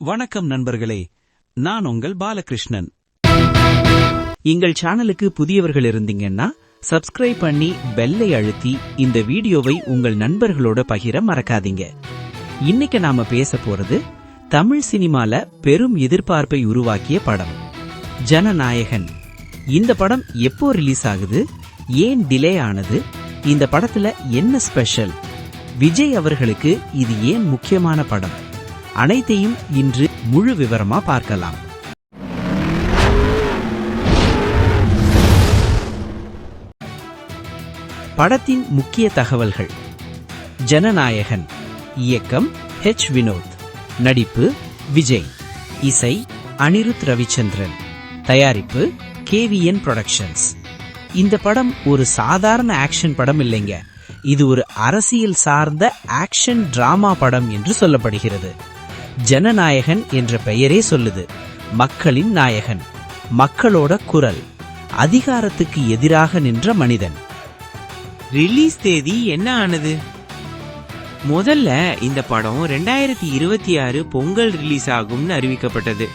வணக்கம் நண்பர்களே நான் உங்கள் பாலகிருஷ்ணன். எங்கள் சேனலுக்கு புதியவர்கள் இருந்தீங்கன்னா சப்ஸ்கிரைப் பண்ணி பெல்லை அழுத்தி இந்த வீடியோவை உங்கள் நண்பர்களோட பகிர மறக்காதீங்க. இன்னைக்கு நாம பேச போறது தமிழ் சினிமால பெரும் எதிர்பார்ப்பை உருவாக்கிய படம் ஜனநாயகன். இந்த படம் எப்போ ரிலீஸ் ஆகுது? ஏன் டிலே ஆனது? இந்த படத்துல என்ன ஸ்பெஷல் விஜய் அவர்களுக்கு இது ஏன் முக்கியமான படம்? அனைத்தையும் இன்று முழு விவரமா பார்க்கலாம். படத்தின் முக்கிய தகவல்கள். ஜனநாயகன். இயக்கம் ஹெச் வினோத். நடிப்பு விஜய். இசை அனிருத் ரவிச்சந்திரன். தயாரிப்பு கேவிஎன் புரொடக்ஷன்ஸ் இந்த படம் ஒரு சாதாரண ஆக்ஷன் படம் இல்லைங்க. இது ஒரு அரசியல் சார்ந்த ஆக்ஷன் டிராமா படம் என்று சொல்லப்படுகிறது. ஜனநாயகன் என்ற பெயரே சொல்லுது. மக்களின் நாயகன். மக்களோட குரல். அதிகாரத்துக்கு எதிராக நின்ற மனிதன். ரிலீஸ் தேதி என்ன ஆனது? முதல்ல இந்த படம் ரெண்டாயிரத்தி இருபத்தி ஆறு பொங்கல் ரிலீஸ் ஆகும்னு அறிவிக்கப்பட்டது.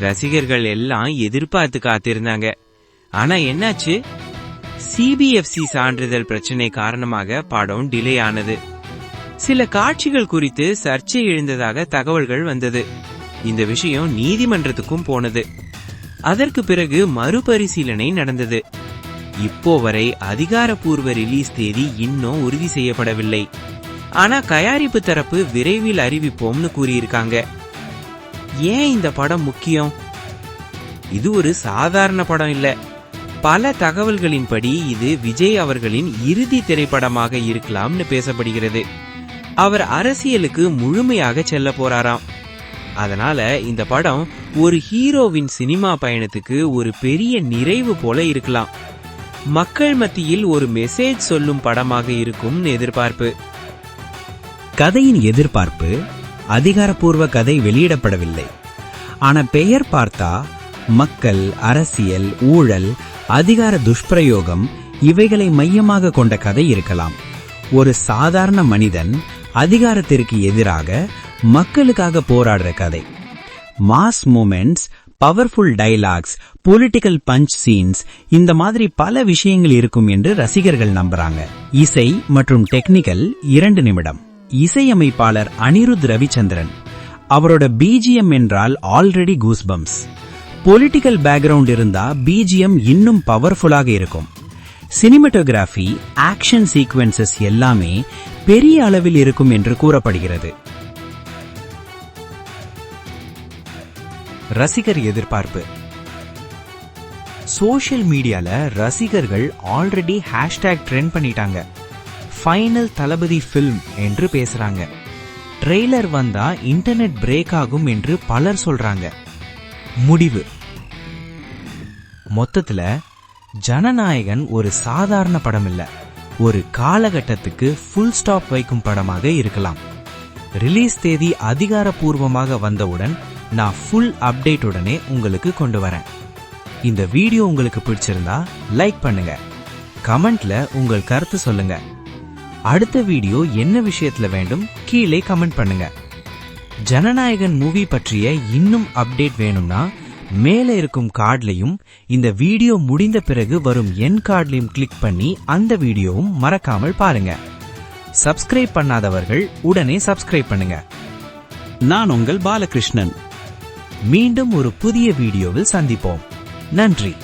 ரசிகர்கள் எல்லாம் எதிர்பார்த்து காத்திருந்தாங்க. ஆனா என்னாச்சு? சிபிஎஃப்சி சான்றிதழ் பிரச்சனை காரணமாக படம் டிலே ஆனது. சில காட்சிகள் குறித்து சர்ச்சை எழுந்ததாக தகவல்கள் வந்தது. இந்த விஷயம் நீதிமன்றத்துக்கும் போனது. அதற்கு பிறகு மறுபரிசீலனை நடந்தது. இப்போ வரை அதிகாரப்பூர்வ ரிலீஸ் தேதி இன்னும் உறுதி செய்யப்படவில்லை. ஆனா தயாரிப்பு தரப்பு விரைவில் அறிவிப்போம்னு கூறியிருக்காங்க. ஏன் இந்த படம் முக்கியம்? இது ஒரு சாதாரண படம் இல்ல. பல தகவல்களின்படி இது விஜய் அவர்களின் இறுதி திரைப்படமாக இருக்கலாம்னு பேசப்படுகிறது. அவர் அரசியலுக்கு முழுமையாக செல்ல போறாராம். அதனால இந்த படம் ஒரு ஹீரோவின் சினிமா பயணத்துக்கு ஒரு பெரிய நிறைவு போல இருக்கலாம். மக்கள் மத்தியில் ஒரு மெசேஜ் சொல்லும் படமாக இருக்கும் எதிர்பார்ப்பு. கதையின் எதிர்பார்ப்பு அதிகாரப்பூர்வ கதை வெளியிடப்படவில்லை. ஆனா பெயர் பார்த்தா மக்கள் அரசியல் ஊழல் அதிகார துஷ்பிரயோகம் இவைகளை மையமாக கொண்ட கதை இருக்கலாம். ஒரு சாதாரண மனிதன் அதிகாரத்திற்கு எதிராக மக்களுக்காக போராடுற கதை. Mass moments powerful dialogues political punch scenes இந்த மாதிரி பல விஷயங்கள் இருக்கும் என்று ரசிகர்கள் நம்புறாங்க. இசை மற்றும் டெக்னிக்கல் இரண்டு நிமிடம். இசையமைப்பாளர் அனிருத் ரவிச்சந்திரன். அவரோட பிஜிஎம் என்றால் ஆல்ரெடி கூஸ்பம்ஸ் பொலிட்டிக்கல் பேக்ரவுண்ட் இருந்தா பிஜிஎம் இன்னும் பவர்ஃபுல்லாக இருக்கும். சினிமட்டோகிராஃபி ஆக்ஷன் சீக்வன்சஸ் எல்லாமே பெரிய அளவில் இருக்கும் என்று கூறப்படுகிறது. ரசிகர் எதிர்பார்ப்பு. சோஷியல் மீடியால ரசிகர்கள் ஆல்ரெடி ஹேஷ்டேக் ட்ரெண்ட் பண்ணிட்டாங்க. ஃபைனல் தளபதி ஃபில்ம் என்று பேசுறாங்க. ட்ரெய்லர் வந்தா இன்டர்நெட் பிரேக் ஆகும் என்று பலர் சொல்றாங்க. முடிவு. மொத்தத்துல ஜனநாயகன் ஒரு சாதாரண படம் இல்ல ஒரு காலகட்டத்துக்கு ஃபுல் ஸ்டாப் வைக்கும் படமாக இருக்கலாம். ரிலீஸ் தேதி அதிகாரப்பூர்வமாக வந்தவுடன் நான் ஃபுல் அப்டேட்டுடனே உங்களுக்கு கொண்டு வரேன். இந்த வீடியோ உங்களுக்கு பிடிச்சிருந்தா லைக் பண்ணுங்க. கமெண்ட்ல உங்கள் கருத்து சொல்லுங்க. அடுத்த வீடியோ என்ன விஷயத்துல வேண்டும் கீழே கமெண்ட் பண்ணுங்க. ஜனநாயகன் மூவி பற்றிய இன்னும் அப்டேட் வேணும்னா மேலே இருக்கும் கார்ட்லையும் இந்த வீடியோ முடிந்த பிறகு வரும் என் கார்ட்லையும் கிளிக் பண்ணி அந்த வீடியோவும் மறக்காமல் பாருங்க. சப்ஸ்கிரைப் பண்ணாதவர்கள் உடனே சப்ஸ்கிரைப் பண்ணுங்க. நான் உங்கள் பாலகிருஷ்ணன். மீண்டும் ஒரு புதிய வீடியோவில் சந்திப்போம். நன்றி.